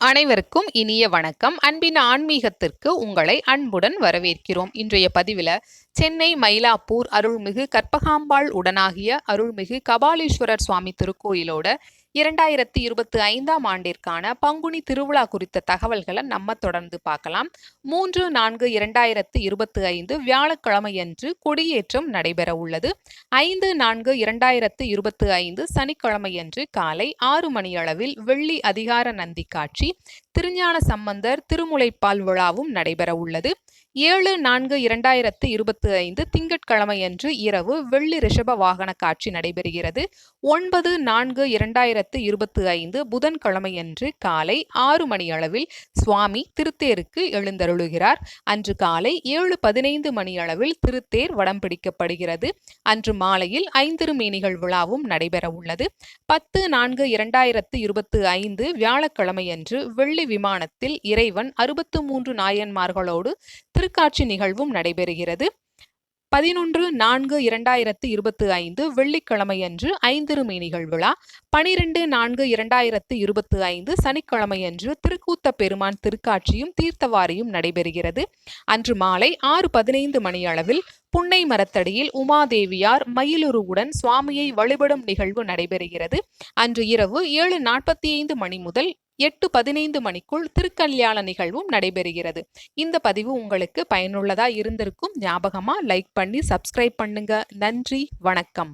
அனைவருக்கும் இனிய வணக்கம். அன்பின் ஆன்மீகத்திற்கு உங்களை அன்புடன் வரவேற்கிறோம். இன்றைய பதிவில் சென்னை மயிலாப்பூர் அருள்மிகு கற்பகாம்பாள் உடனாகிய அருள்மிகு கபாலீஸ்வரர் சுவாமி திருக்கோயிலோட இரண்டாயிரத்தி இருபத்தி ஐந்தாம் ஆண்டிற்கான பங்குனி திருவிழா குறித்த தகவல்களை நம்ம தொடர்ந்து பார்க்கலாம். மூன்று நான்கு இரண்டாயிரத்தி இருபத்தி ஐந்து வியாழக்கிழமையன்று கொடியேற்றம் நடைபெற உள்ளது. ஐந்து நான்கு இரண்டாயிரத்து இருபத்தி ஐந்து சனிக்கிழமையன்று காலை ஆறு மணியளவில் வெள்ளி அதிகார நந்தி காட்சி திருஞான சம்பந்தர் திருமுலைப்பால் விழாவும் நடைபெற உள்ளது. ஏழு நான்கு இரண்டாயிரத்து இருபத்தி ஐந்து திங்கட்கிழமையன்று இரவு வெள்ளி ரிஷப வாகன காட்சி நடைபெறுகிறது. ஒன்பது நான்கு இரண்டாயிரத்து இருபத்தி ஐந்து புதன்கிழமையன்று காலை ஆறு மணி அளவில் சுவாமி திருத்தேருக்கு எழுந்தருளுகிறார். அன்று காலை ஏழு பதினைந்து மணி அளவில் திருத்தேர் வடம் பிடிக்கப்படுகிறது. அன்று மாலையில் ஐந்திருமேனிகள் விழாவும் நடைபெற உள்ளது பத்து நான்கு இரண்டாயிரத்து இருபத்தி ஐந்து வியாழக்கிழமையன்று வெள்ளி விமானத்தில் இறைவன் அறுபத்து மூன்று நாயன்மார்களோடு திருக்காட்சி நிகழ்வும் நடைபெறுகிறது. பதினொன்று நான்கு இரண்டாயிரத்து இருபத்தி ஐந்து வெள்ளிக்கிழமையன்று ஐந்திருமேனிகள் விழா பனிரெண்டு நான்கு இரண்டாயிரத்து இருபத்தி ஐந்து சனிக்கிழமையன்று திருக்கூத்த பெருமான் திருக்காட்சியும் தீர்த்தவாரியும் நடைபெறுகிறது. அன்று மாலை ஆறு பதினைந்து மணி அளவில் புன்னை மரத்தடியில் உமாதேவியார் மயிலுருவுடன் சுவாமியை வழிபடும் நிகழ்வு நடைபெறுகிறது. அன்று இரவு ஏழு நாற்பத்தி ஐந்து மணி முதல் எட்டு பதினைந்து மணிக்குள் திருக்கல்யாண நிகழ்வும் நடைபெறுகிறது. இந்த பதிவு உங்களுக்கு பயனுள்ளதா இருந்திருக்கும் ஞாபகமா லைக் பண்ணி சப்ஸ்கிரைப் பண்ணுங்க. நன்றி வணக்கம்.